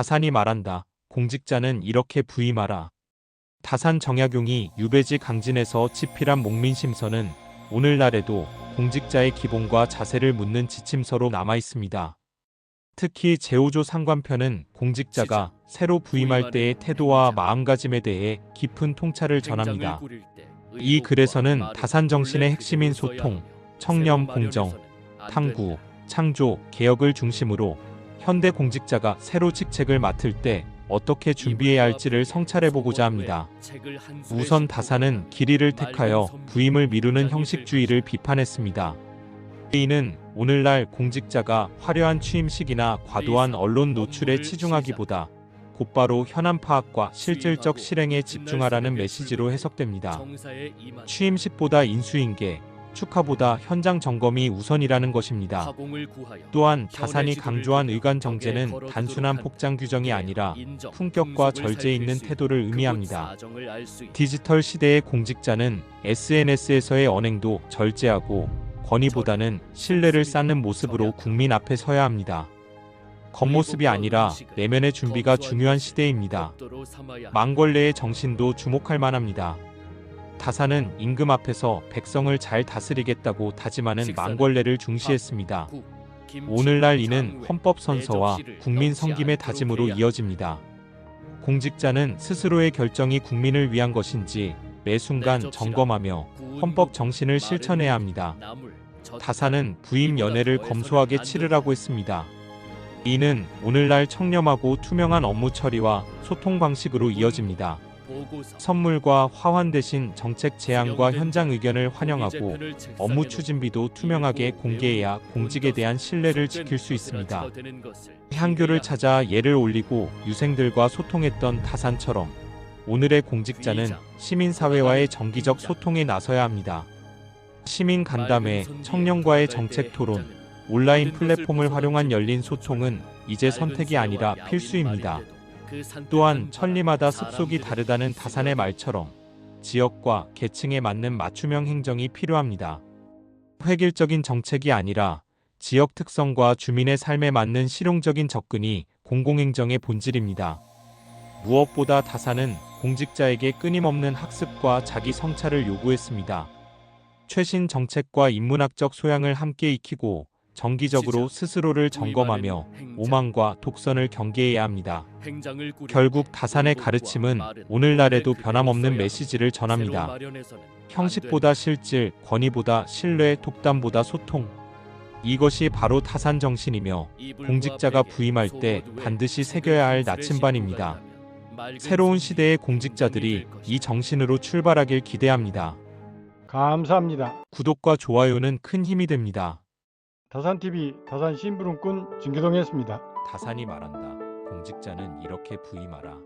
다산이 말한다. 공직자는 이렇게 부임하라. 다산 정약용이 유배지 강진에서 집필한 목민심서는 오늘날에도 공직자의 기본과 자세를 묻는 지침서로 남아 있습니다. 특히 제오조 상관편은 공직자가 새로 부임할 때의 태도와 마음가짐에 대해 깊은 통찰을 전합니다. 이 글에서는 다산 정신의 핵심인 소통, 청렴, 공정, 탐구, 창조, 개혁을 중심으로 현대 공직자가 새로 직책을 맡을 때 어떻게 준비해야 할지를 성찰해보고자 합니다. 우선 다산은 길이를 택하여 부임을 미루는 형식주의를 비판했습니다. 이는 오늘날 공직자가 화려한 취임식이나 과도한 언론 노출에 치중하기보다 곧바로 현안 파악과 실질적 실행에 집중하라는 메시지로 해석됩니다. 취임식보다 인수인계, 축하보다 현장 점검이 우선이라는 것입니다. 또한 다산이 강조한 의관 정제는 단순한 복장 규정이 아니라 품격과 절제 있는 태도를 의미합니다. 디지털 시대의 공직자는 SNS에서의 언행도 절제하고 권위보다는 신뢰를 쌓는 모습으로 국민 앞에 서야 합니다. 겉모습이 아니라 내면의 준비가 중요한 시대입니다. 망걸레의 정신도 주목할 만합니다. 다산은 임금 앞에서 백성을 잘 다스리겠다고 다짐하는 망걸레를 중시했습니다. 오늘날 이는 헌법 선서와 국민 성김의 다짐으로 이어집니다. 공직자는 스스로의 결정이 국민을 위한 것인지 매 순간 점검하며 헌법 정신을 실천해야 합니다. 다산은 부임 연회를 검소하게 치르라고 했습니다. 이는 오늘날 청렴하고 투명한 업무 처리와 소통 방식으로 이어집니다. 선물과 화환 대신 정책 제안과 현장 의견을 환영하고 업무 추진비도 투명하게 공개해야 공직에 대한 신뢰를 지킬 수 있습니다. 향교를 찾아 예를 올리고 유생들과 소통했던 다산처럼 오늘의 공직자는 시민사회와의 정기적 소통에 나서야 합니다. 시민 간담회, 청년과의 정책 토론, 온라인 플랫폼을 활용한 열린 소통은 이제 선택이 아니라 필수입니다. 또한 천리마다 습속이 다르다는 다산의 말처럼 지역과 계층에 맞는 맞춤형 행정이 필요합니다. 획일적인 정책이 아니라 지역 특성과 주민의 삶에 맞는 실용적인 접근이 공공행정의 본질입니다. 무엇보다 다산은 공직자에게 끊임없는 학습과 자기 성찰을 요구했습니다. 최신 정책과 인문학적 소양을 함께 익히고 정기적으로 스스로를 점검하며 오만과 독선을 경계해야 합니다. 결국 다산의 가르침은 오늘날에도 변함없는 메시지를 전합니다. 형식보다 실질, 권위보다 신뢰, 독담보다 소통. 이것이 바로 타산 정신이며 공직자가 부임할 때 반드시 새겨야 할 나침반입니다. 새로운 시대의 공직자들이 이 정신으로 출발하길 기대합니다. 감사합니다. 구독과 좋아요는 큰 힘이 됩니다. 다산TV 다산 심부름꾼 진기동이었습니다. 다산이 말한다. 공직자는 이렇게 부임하라.